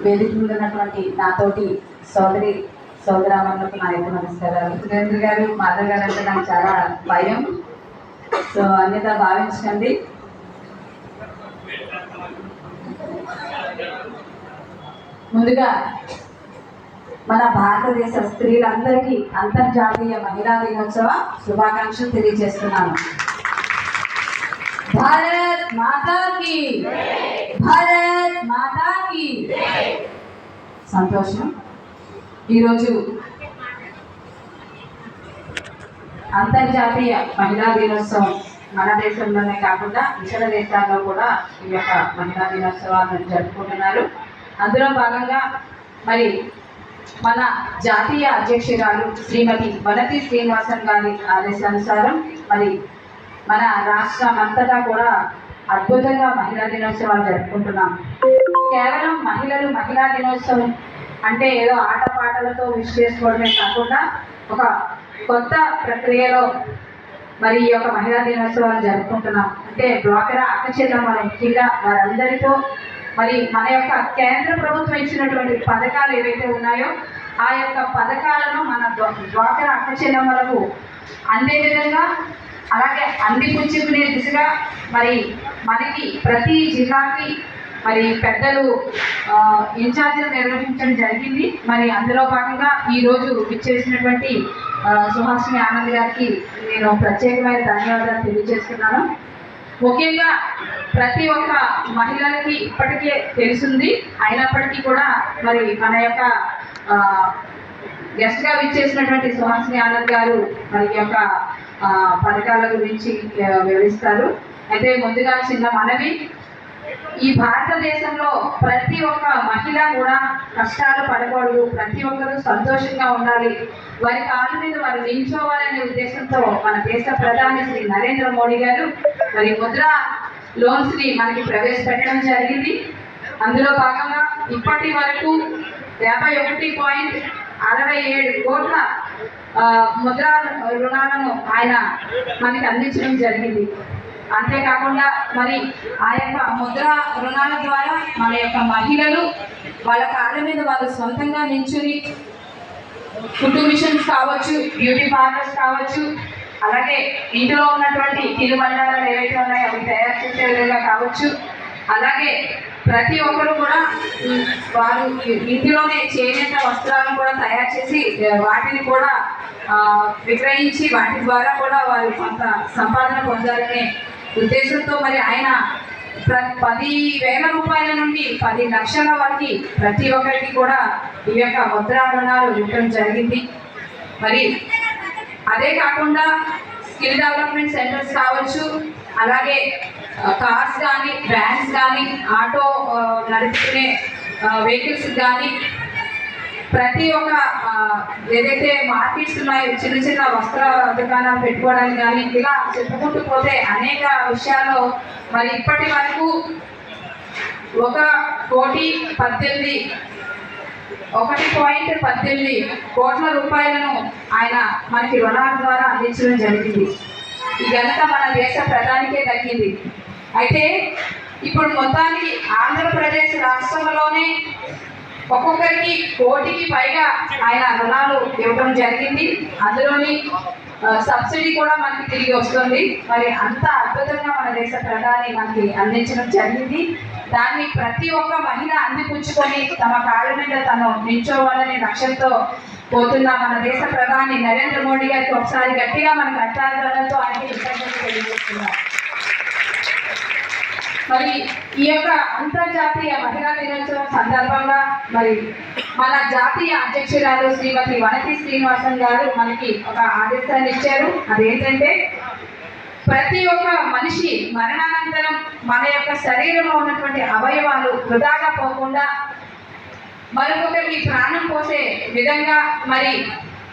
వేదిక మీద ఉన్నటువంటి నాతోటి సోదరి సోదరామణులకు నా యొక్క నమస్కారాలు. సురేంద్ర గారు మాధవ్ గారు అంటే నాకు చాలా భయం. సో అన్యత భావించకండి. ముందుగా మన భారతదేశ స్త్రీలందరికీ అంతర్జాతీయ మహిళా దినోత్సవ శుభాకాంక్షలు తెలియజేస్తున్నాను. భారత్ మాతా కి భారత్ మాతా కి సంతోషం ఈరోజు అంతర్జాతీయ మహిళా దినోత్సవం మన దేశంలోనే కాకుండా ఇతర దేశాల్లో కూడా ఈ యొక్క మహిళా దినోత్సవాలను జరుపుకుంటున్నారు. అందులో భాగంగా మరి మన జాతీయ అధ్యక్షురాలు శ్రీమతి వనతి శ్రీనివాసన్ గారి ఆదేశానుసారం మరి మన రాష్ట్రం అంతటా కూడా అద్భుతంగా మహిళా దినోత్సవాలు జరుపుకుంటున్నాం. కేవలం మహిళలు మహిళా దినోత్సవం అంటే ఏదో ఆటపాటలతో విష్ చేసుకోవడమే కాకుండా ఒక కొత్త ప్రక్రియలో మరి ఈ యొక్క మహిళా దినోత్సవాలు జరుపుకుంటున్నాం. అంటే డ్వాక్రా మన ముఖ్యంగా వారందరితో మరి మన యొక్క కేంద్ర ప్రభుత్వం ఇచ్చినటువంటి పథకాలు ఏవైతే ఉన్నాయో ఆ యొక్క పథకాలను మన డ్వా- డ్వాక్రా అక్కచెల్లెమ్మలకు అందే విధంగా అలాగే అందిపుచ్చుకునే దిశగా మరి మనకి ప్రతి జిల్లాకి మరి పెద్దలు ఇన్ఛార్జీలు నిర్వహించడం జరిగింది. మరి అందులో భాగంగా ఈరోజు విచ్చేసినటువంటి సుహాసిని ఆనంద్ గారికి నేను ప్రత్యేకమైన ధన్యవాదాలు తెలియజేస్తున్నాను. ముఖ్యంగా ప్రతి ఒక్క మహిళలకి ఇప్పటికే తెలిసింది. అయినప్పటికీ కూడా మరి మన యొక్క గెస్ట్గా విచ్చేసినటువంటి సుహాసిని ఆనంద్ గారు మరి యొక్క పథకాల గురించి వివరిస్తారు. అయితే ముందుగా చిన్న మనవి. ఈ భారతదేశంలో ప్రతి ఒక్క మహిళ కూడా కష్టాలు పడకూడదు. ప్రతి ఒక్కరూ సంతోషంగా ఉండాలి. వారి కాళ్ళ మీద వారు నిల్చోవాలనే ఉద్దేశంతో మన దేశ ప్రధాని శ్రీ నరేంద్ర మోడీ గారు మరి ముద్ర లోన్స్ని మనకి ప్రవేశపెట్టడం జరిగింది. అందులో భాగంగా ఇప్పటి వరకు యాభై ఒకటి పాయింట్ అరవై ఏడు కోట్ల ముద్ర రుణాలను ఆయన మనకి అందించడం జరిగింది. అంతేకాకుండా మరి ఆ యొక్క ముద్ర రుణాల ద్వారా మన యొక్క మహిళలు వాళ్ళ కాళ్ళ మీద వాళ్ళు సొంతంగా నించుని ఫుడ్ మిషన్స్ కావచ్చు బ్యూటీ పార్లర్స్ కావచ్చు అలాగే ఇంటిలో ఉన్నటువంటి తిరుమండలాలు ఏవైతే ఉన్నాయో అవి తయారు చేసే విధంగా కావచ్చు అలాగే ప్రతి ఒక్కరు కూడా వారు ఇంటిలోనే చేనేత వస్త్రాలను కూడా తయారు చేసి వాటిని కూడా విక్రయించి వాటి ద్వారా కూడా వారు కొంత సంపాదన పొందాలనే ఉద్దేశంతో మరి ఆయన పది వేల రూపాయల నుండి పది లక్షల వరకు ప్రతి ఒక్కరికి కూడా ఈ యొక్క ముద్రా రుణాలు ఇవ్వడం జరిగింది. మరి అదే కాకుండా స్కిల్ డెవలప్మెంట్ సెంటర్స్ కావచ్చు అలాగే కార్స్ కానీ వ్యాన్స్ కానీ ఆటో నడుపుకునే వెహికల్స్ కానీ ప్రతి ఒక్క ఏదైతే మార్కెట్స్ ఉన్నాయో చిన్న చిన్న వస్త్ర దుకాణాలు పెట్టుకోవడానికి కానీ ఇలా చెప్పుకుంటూ పోతే అనేక విషయాల్లో మరి ఇప్పటి వరకు ఒక కోటి పద్దెనిమిది ఒకటి పాయింట్ పద్దెనిమిది కోట్ల రూపాయలను ఆయన మనకి రుణాల ద్వారా అందించడం జరిగింది. ఈ ఘనత మన దేశ ప్రధానికే దక్కింది. అయితే ఇప్పుడు మొత్తానికి ఆంధ్రప్రదేశ్ రాష్ట్రంలోనే ఒక్కొక్కరికి కోటికి పైగా ఆయన రుణాలు ఇవ్వడం జరిగింది. అందులోని సబ్సిడీ కూడా మనకి తిరిగి వస్తుంది. మరి అంత అద్భుతంగా మన దేశ ప్రధాని మనకి అందించడం జరిగింది. దాన్ని ప్రతి ఒక్క మహిళ అందిపుచ్చుకొని తమ కాళ్ళ మీద తను నిల్చోవాలనే లక్ష్యంతో పోతున్న మన దేశ ప్రధాని నరేంద్ర మోడీ గారికి ఒకసారి గట్టిగా మన కష్టాలతో ఆయనకి కృతజ్ఞతలు తెలియజేస్తున్నారు మరి ఈ యొక్క అంతర్జాతీయ మహిళా దినోత్సవం సందర్భంగా మరి మన జాతీయ అధ్యక్షురాలు శ్రీమతి వనతి శ్రీనివాసన్ గారు మనకి ఒక ఆదేశాన్ని ఇచ్చారు. అదేంటంటే ప్రతి ఒక్క మనిషి మరణానంతరం మన యొక్క శరీరంలో ఉన్నటువంటి అవయవాలు వృధాగా పోకుండా మరొకరికి ప్రాణం పోసే విధంగా మరి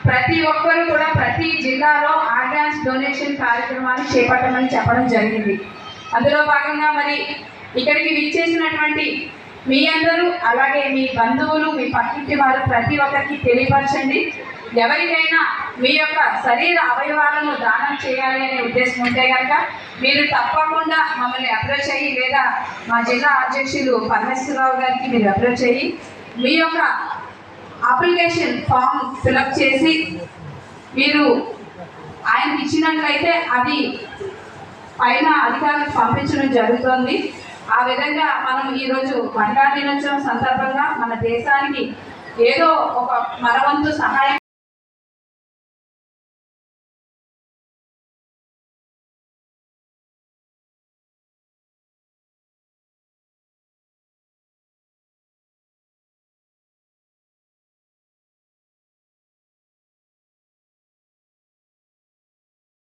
ప్రతి ఒక్కరు కూడా ప్రతి జిల్లాలో ఆర్గాన్స్ డొనేషన్ కార్యక్రమాన్ని చేపట్టమని చెప్పడం జరిగింది. అందులో భాగంగా మరి ఇక్కడికి విచ్చేసినటువంటి మీ అందరూ అలాగే మీ బంధువులు మీ పక్కింటి వారు ప్రతి ఒక్కరికి తెలియపరచండి. ఎవరికైనా మీ యొక్క శరీర అవయవాలను దానం చేయాలి అనే ఉద్దేశం ఉంటే కనుక మీరు తప్పకుండా మమ్మల్ని అప్రోచ్ అయ్యి లేదా మా జిల్లా అధ్యక్షులు పరమేశ్వరరావు గారికి మీరు అప్రోచ్ అయ్యి మీ యొక్క అప్లికేషన్ ఫామ్ ఫిలప్ చేసి మీరు ఆయనకి ఇచ్చినట్లయితే అది పైన అధికారులకు పంపించడం జరుగుతుంది. ఆ విధంగా మనం ఈరోజు మహిళా దినోత్సవం సందర్భంగా మన దేశానికి ఏదో ఒక మరవంతు సహాయం